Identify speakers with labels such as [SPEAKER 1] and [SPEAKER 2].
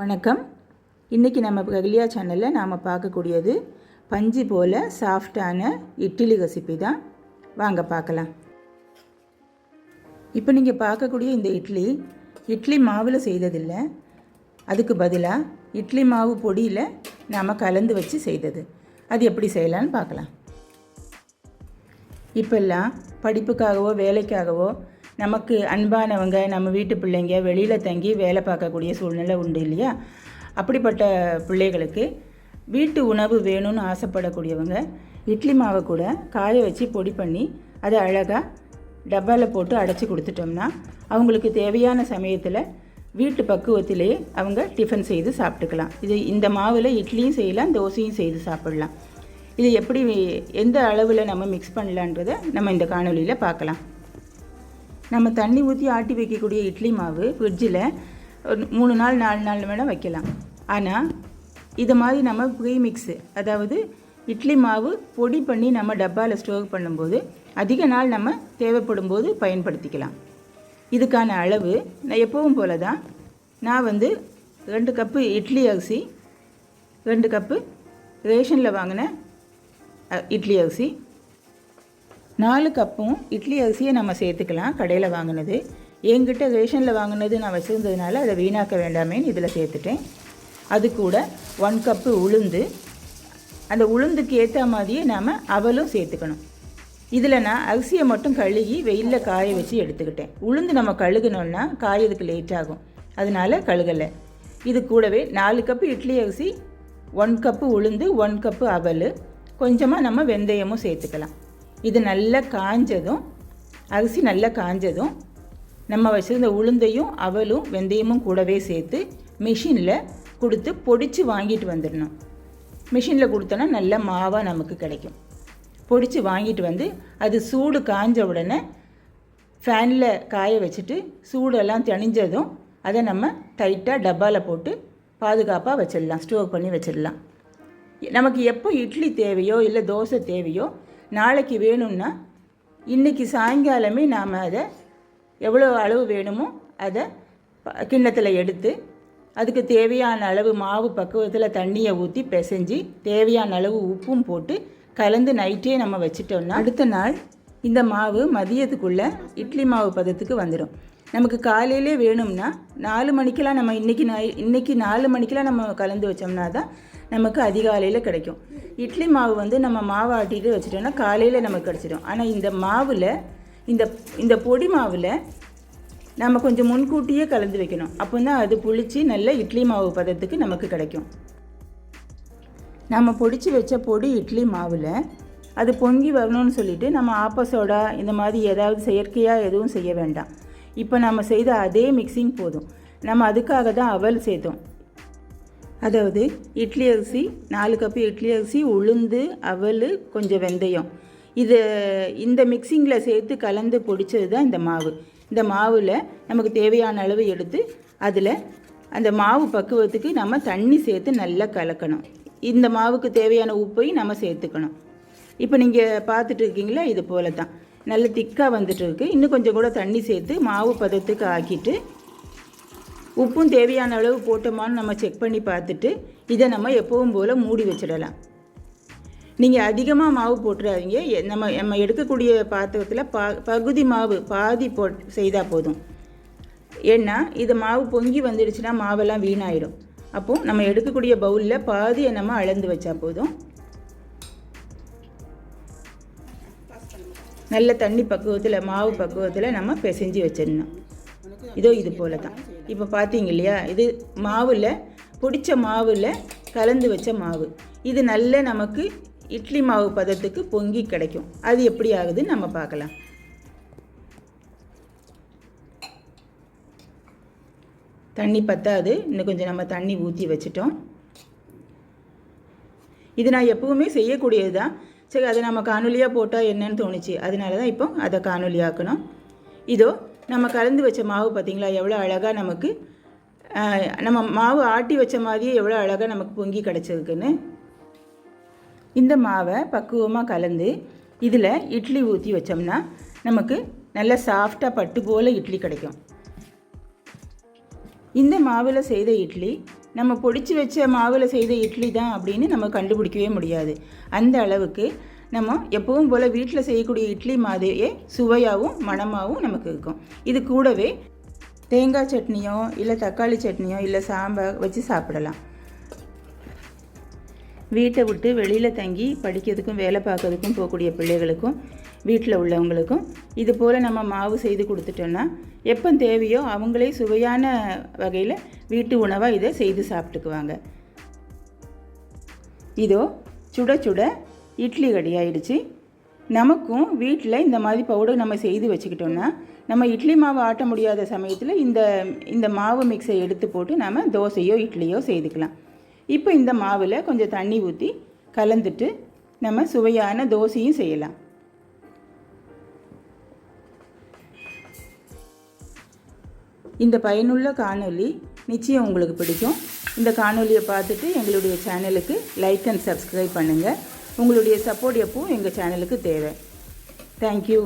[SPEAKER 1] வணக்கம். இன்றைக்கி நம்ம ககிலியா சேனலில் நாம் பார்க்கக்கூடியது பஞ்சு போல் சாஃப்டான இட்லி ரெசிபி தான். வாங்க பார்க்கலாம். இப்போ நீங்கள் பார்க்கக்கூடிய இந்த இட்லி இட்லி மாவில் செய்ததில்லை. அதுக்கு பதிலாக இட்லி மாவு பொடியில் நாம் கலந்து வச்சு செய்தது. அது எப்படி செய்யலான்னு பார்க்கலாம். இப்போல்லாம் படிப்புக்காகவோ வேலைக்காகவோ நமக்கு அன்பானவங்க நம்ம வீட்டு பிள்ளைங்க வெளியில் தங்கி வேலை பார்க்கக்கூடிய சூழ்நிலை உண்டு இல்லையா? அப்படிப்பட்ட பிள்ளைகளுக்கு வீட்டு உணவு வேணும்னு ஆசைப்படக்கூடியவங்க இட்லி மாவை கூட காய வச்சு பொடி பண்ணி அதை அழகாக டப்பாவில் போட்டு அடைச்சி கொடுத்துட்டோம்னா அவங்களுக்கு தேவையான சமயத்தில் வீட்டு பக்குவத்திலேயே அவங்க டிஃபன் செய்து சாப்பிட்டுக்கலாம். இது இந்த மாவில் இட்லியும் செய்யலாம் தோசையும் செய்து சாப்பிடலாம். இது எப்படி எந்த அளவில் நம்ம மிக்ஸ் பண்ணலான்றதை நம்ம இந்த காணொலியில் பார்க்கலாம். நம்ம தண்ணி ஊற்றி ஆட்டி வைக்கக்கூடிய இட்லி மாவு ஃப்ரிட்ஜில் ஒரு மூணு நாள் நாலு நாள் வேணால் வைக்கலாம். ஆனால் இது மாதிரி நம்ம ப்ரீ மிக்ஸு அதாவது இட்லி மாவு பொடி பண்ணி நம்ம டப்பாவில் ஸ்டோர் பண்ணும்போது அதிக நாள் நம்ம தேவைப்படும் போது பயன்படுத்திக்கலாம். இதுக்கான அளவு நான் எப்பவும் போல தான் நான் வந்து ரெண்டு கப்பு இட்லி அரிசி ரெண்டு கப்பு ரேஷனில் வாங்கின அ, இட்லி அரிசி நாலு கப்பும் இட்லி அரிசியை நம்ம சேர்த்துக்கலாம் கடையில் வாங்கினது. என்கிட்ட ரேஷனில் வாங்கினது நான் வச்சுருந்ததுனால அதை வீணாக்க வேண்டாமேன்னு இதில் சேர்த்துட்டேன். அது கூட ஒன் கப்பு உளுந்து. அந்த உளுந்துக்கு ஏற்ற மாதிரியே நாம் அவலும் சேர்த்துக்கணும். இதில் நான் அரிசியை மட்டும் கழுகி வெயிலில் காய வச்சு எடுத்துக்கிட்டேன். உளுந்து நம்ம கழுகுனோன்னா காயதுக்கு லேட் ஆகும். அதனால கழுகலை. இது கூடவே நாலு கப்பு இட்லி அரிசி ஒன் கப்பு உளுந்து ஒன் கப்பு அவல். கொஞ்சமாக நம்ம வெந்தயமும் சேர்த்துக்கலாம். இது நல்லா காஞ்சதும் அரிசி நல்லா காஞ்சதும் நம்ம வச்சுருந்த உளுந்தையும் அவலும் வெந்தயமும் கூடவே சேர்த்து மிஷினில் கொடுத்து பொடிச்சு வாங்கிட்டு வந்துடணும். மிஷினில் கொடுத்தோன்னா நல்ல மாவாக நமக்கு கிடைக்கும். பொடிச்சு வாங்கிட்டு வந்து அது சூடு காஞ்ச உடனே ஃபேனில் காய வச்சுட்டு சூடெல்லாம் தணிஞ்சதும் அதை நம்ம டைட்டாக டப்பாவில் போட்டு பாதுகாப்பாக வச்சிடலாம் ஸ்டோர் பண்ணி வச்சிடலாம். நமக்கு எப்போ இட்லி தேவையோ இல்லை தோசை தேவையோ நாளைக்கு வேணும்னா இன்றைக்கி சாயங்காலமே நாம் அதை எவ்வளோ அளவு வேணுமோ அதை கிண்ணத்தில் எடுத்து அதுக்கு தேவையான அளவு மாவு பக்குவத்தில் தண்ணியை ஊற்றி பிசைஞ்சு தேவையான அளவு உப்பும் போட்டு கலந்து நைட்டே நம்ம வச்சிட்டோம்னா அடுத்த நாள் இந்த மாவு மதியத்துக்குள்ளே இட்லி மாவு பதத்துக்கு வந்துடும் நமக்கு காலையிலே வேணும்னா நாலு மணிக்கெல்லாம் நம்ம இன்றைக்கி நை இன்றைக்கி நாலு மணிக்கெல்லாம் நம்ம கலந்து வச்சோம்னா தான் நமக்கு அதிகாலையில் கிடைக்கும். இட்லி மாவு வந்து நம்ம மாவை ஆட்டிட்டு வச்சிட்டோம்னா காலையில் நமக்கு கிடச்சிடும். ஆனால் இந்த மாவில் இந்த இந்த பொடி மாவில் நம்ம கொஞ்சம் முன்கூட்டியே கலந்து வைக்கணும். அப்போ தான் அது புளிச்சு நல்ல இட்லி மாவு பதத்துக்கு நமக்கு கிடைக்கும். நம்ம பொடிச்சு வச்ச பொடி இட்லி மாவில் அது பொங்கி வரணும்னு சொல்லிட்டு நம்ம ஆப்பசோடா இந்த மாதிரி ஏதாவது செயற்கையாக எதுவும் செய்ய வேண்டாம். இப்போ நம்ம செய்த அதே மிக்சிங் போதும். நம்ம அதுக்காக தான் அவல் சேர்த்தோம். அதாவது இட்லி அரிசி நாலு கப்பு இட்லி அரிசி உளுந்து அவல் கொஞ்சம் வெந்தயம். இது இந்த மிக்சிங்கில் சேர்த்து கலந்து பொடிச்சது தான் இந்த மாவு. இந்த மாவில் நமக்கு தேவையான அளவு எடுத்து அதில் அந்த மாவு பக்குவத்துக்கு நம்ம தண்ணி சேர்த்து நல்லா கலக்கணும். இந்த மாவுக்கு தேவையான உப்பையும் நம்ம சேர்த்துக்கணும். இப்போ நீங்கள் பார்த்துட்டு இருக்கீங்களா இது போல தான் நல்ல திக்காக வந்துட்டு இருக்கு இன்னும் கொஞ்சம் கூட தண்ணி சேர்த்து மாவு பதத்துக்கு ஆக்கிட்டு உப்பும் தேவையான அளவு போட்டோமான்னு நம்ம செக் பண்ணி பார்த்துட்டு இதை நம்ம எப்பவும் போல் மூடி வச்சிடலாம். நீங்கள் அதிகமாக மாவு போட்டுறாதீங்க. நம்ம நம்ம எடுக்கக்கூடிய பாத்திரத்தில் பா பகுதி மாவு பாதி போ செய்தால் போதும். ஏன்னா இது மாவு பொங்கி வந்துடுச்சுன்னா மாவெல்லாம் வீணாயிடும். அப்போது நம்ம எடுக்கக்கூடிய பவுலில் பாதியை நம்ம அளந்து வச்சா போதும். நல்ல தண்ணி பக்குவத்தில் மாவு பக்குவத்தில் நம்ம பிசைஞ்சு வச்சிடணும். இதோ இது போல தான் இப்போ பார்த்தீங்க இல்லையா? இது மாவில் பிடிச்ச மாவில் கலந்து வச்ச மாவு. இது நல்ல நமக்கு இட்லி மாவு பதத்துக்கு பொங்கி கிடைக்கும். அது எப்படி ஆகுதுன்னு நம்ம பார்க்கலாம். தண்ணி பத்தாது. இன்னும் கொஞ்சம் நம்ம தண்ணி ஊற்றி வச்சிட்டோம். இது நான் எப்பவுமே செய்யக்கூடியது தான் சரி அதை நம்ம காணொலியாக போட்டால் என்னன்னு தோணுச்சு. அதனால தான் இப்போ அதை காணொலியாக்கணும் இதோ நம்ம கலந்து வச்ச மாவு பார்த்தீங்களா எவ்வளோ அழகாக நமக்கு நம்ம மாவு ஆட்டி வச்ச மாதிரியே எவ்வளோ அழகாக நமக்கு பொங்கி கிடச்சிருக்குன்னு இந்த மாவை பக்குவமாக கலந்து இதில் இட்லி ஊற்றி வச்சோம்னா நமக்கு நல்ல சாஃப்டாக பட்டு போல் இட்லி கிடைக்கும். இந்த மாவில் செய்த இட்லி நம்ம பொடிச்சு வச்ச மாவில் செய்த இட்லி தான் அப்படின்னு நம்ம கண்டுபிடிக்கவே முடியாது. அந்த அளவுக்கு நம்ம எப்பவும் போல் வீட்டில் செய்யக்கூடிய இட்லி மாதிரியே சுவையாகவும் மணமாகவும் நமக்கு இருக்கும். இது கூடவே தேங்காய் சட்னியோ இல்லை தக்காளி சட்னியோ இல்லை சாம்பார் வச்சு சாப்பிடலாம். வீட்டை விட்டு வெளியில் தங்கி படிக்கிறதுக்கும் வேலை பார்க்கறதுக்கும் போகக்கூடிய பிள்ளைகளுக்கும் வீட்டில் உள்ளவங்களுக்கும் இது போல் நம்ம மாவு செய்து கொடுத்துட்டோன்னா எப்போ தேவையோ அவங்களே சுவையான வகையில் வீட்டு உணவாக இதை செய்து சாப்பிட்டுக்குவாங்க. இதோ சுட சுட இட்லி ரெடி ஆயிடுச்சு நமக்கும் வீட்டில் இந்த மாதிரி பவுடர் நம்ம செய்து வச்சுக்கிட்டோம்னா நம்ம இட்லி மாவு ஆட்ட முடியாத சமயத்தில் இந்த இந்த மாவு மிக்ஸை எடுத்து போட்டு நம்ம தோசையோ இட்லியோ செய்துக்கலாம். இப்போ இந்த மாவில் கொஞ்சம் தண்ணி ஊற்றி கலந்துட்டு நம்ம சுவையான தோசையும் செய்யலாம். இந்த பயனுள்ள காணொலி நிச்சயம் உங்களுக்கு பிடிக்கும். இந்த காணொலியை பார்த்துட்டு எங்களுடைய சேனலுக்கு லைக் அண்ட் சப்ஸ்கிரைப் பண்ணுங்கள் உங்களுடைய சப்போர்ட் எப்பவும் எங்கள் சேனலுக்கு தேவை. தேங்க்யூ